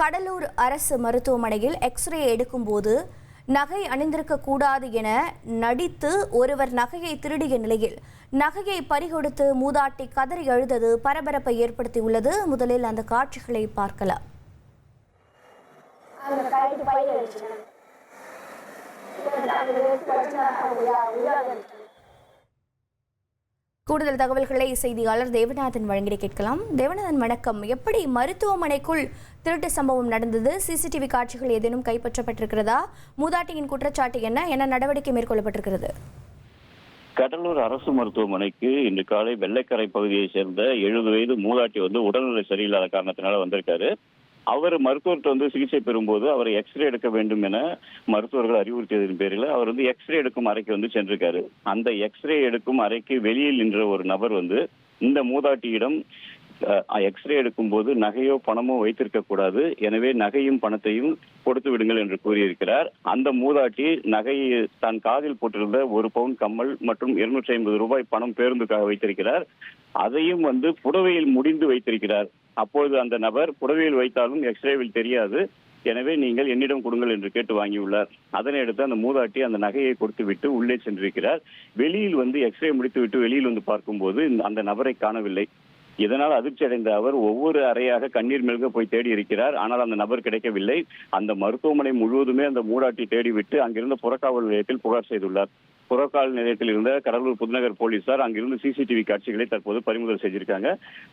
கடலூர் அரசு மருத்துவமனையில் எக்ஸ்ரே எடுக்கும்போது நகை அணிந்திருக்க கூடாது என நடித்து ஒருவர் நகையை திருடிய நிலையில் நகையை பறிகொடுத்து மூதாட்டி கதறி அழுதது பரபரப்பை ஏற்படுத்தியுள்ளது. முதலில் அந்த காட்சிகளை பார்க்கலாம். அந்த கூடுதல் தகவல்களை செய்தியாளர் தேவநாதன் வழங்கிட கேட்கலாம். தேவநாதன் வணக்கம். எப்படி மருத்துவமனைக்குள் திருட்டு சம்பவம் நடந்தது? சிசிடிவி காட்சிகள் ஏதேனும் கைப்பற்றப்பட்டிருக்கிறதா? மூதாட்டியின் குற்றச்சாட்டு என்ன? என்ன நடவடிக்கை மேற்கொள்ளப்பட்டிருக்கிறது? கடலூர் அரசு மருத்துவமனைக்கு இன்று காலை வெள்ளைக்கரை பகுதியை சேர்ந்த எழுபது வயது மூதாட்டி வந்து உடல்நிலை சரியில்லாத காரணத்தினால வந்திருக்காரு. அவர் மருத்துவர்கிட்ட வந்து சிகிச்சை பெறும்போது அவரை எக்ஸ்ரே எடுக்க வேண்டும் என மருத்துவர்கள் அறிவுறுத்தியதன் பேரில் அவர் வந்து எக்ஸ்ரே எடுக்கும் அறைக்கு வந்து சென்றிருக்காரு. அந்த எக்ஸ்ரே எடுக்கும் அறைக்கு வெளியில் நின்ற ஒரு நபர் வந்து இந்த மூதாட்டியிடம் எக்ஸ்ரே எடுக்கும்போது நகையோ பணமோ வைத்திருக்க கூடாது. எனவே நகையும் பணத்தையும் கொடுத்து விடுங்கள் என்று கூறியிருக்கிறார். அந்த மூதாட்டி நகையை தான் காதில் போட்டிருந்த ஒரு பவுன் கம்மல் மற்றும் இருநூற்றி ஐம்பது ரூபாய் பணம் பேருந்துக்காக வைத்திருக்கிறார். அதையும் வந்து புடவையில் முடிந்து வைத்திருக்கிறார். அப்பொழுது அந்த நபர் புடவையில் வைத்தாலும் எக்ஸ்ரேவில் தெரியாது. எனவே நீங்கள் என்னிடம் கொடுங்கள் என்று கேட்டு வாங்கியுள்ளார். அதனை அடுத்து அந்த மூதாட்டி அந்த நகையை கொடுத்து விட்டு உள்ளே சென்றிருக்கிறார். வெளியில் வந்து எக்ஸ்ரே முடித்து விட்டு வெளியில் வந்து பார்க்கும்போது இந்த- அந்த நபரை காணவில்லை. இதனால் அதிர்ச்சி அடைந்த அவர் ஒவ்வொரு அறையாக கண்ணீர் மெழுக போய் தேடி இருக்கிறார். ஆனால் அந்த நபர் கிடைக்கவில்லை. அந்த மருத்துவமனை முழுவதுமே அந்த மூடாட்டி தேடிவிட்டு அங்கிருந்த புறக்காவல் நிலையத்தில் புகார் செய்துள்ளார். புறக்கால் நிலையத்தில் இருந்த கடலூர் புதுநகர் போலீசார் அங்கிருந்து சிசிடிவி காட்சிகளை தற்போது பறிமுதல் செய்திருக்காங்க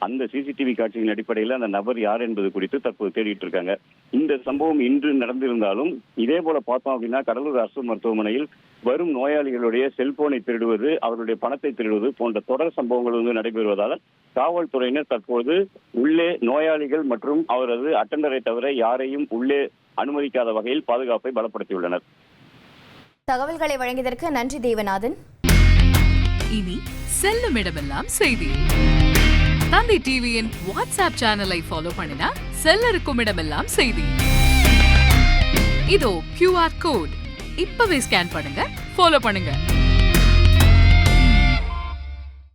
அந்த சிசிடிவி காட்சிகளின் அடிப்படையில் அந்த நபர் யார் என்பது குறித்து தற்போது தேடிட்டு இருக்காங்க. இந்த சம்பவம் இன்று நடந்திருந்தாலும் இதே போல பார்த்தோம் அப்படின்னா கடலூர் அரசு மருத்துவமனையில் வரும் நோயாளிகளுடைய செல்போனை திருடுவது அவருடைய பணத்தை திருடுவது போன்ற தொடர் சம்பவங்கள் வந்து நடைபெறுவதால் காவல்துறையினர் தற்போது உள்ளே நோயாளிகள் மற்றும் அவரது அட்டண்டரை தவிர யாரையும் உள்ளே அனுமதிக்காத வகையில் பாதுகாப்பை பலப்படுத்தியுள்ளனர். தகவல்களை வழங்கியதற்கு நன்றி தேவநாதன். இனி செல்லும் இடமெல்லாம் செய்தி. தந்தி டிவியின் வாட்ஸ்அப் சேனலை ஃபாலோ பண்ணினா செல்ல இருக்கும் இடமெல்லாம் செய்தி. இதோ கியூஆர் கோட் இப்பவே ஸ்கேன் பண்ணுங்க ஃபாலோ பண்ணுங்க.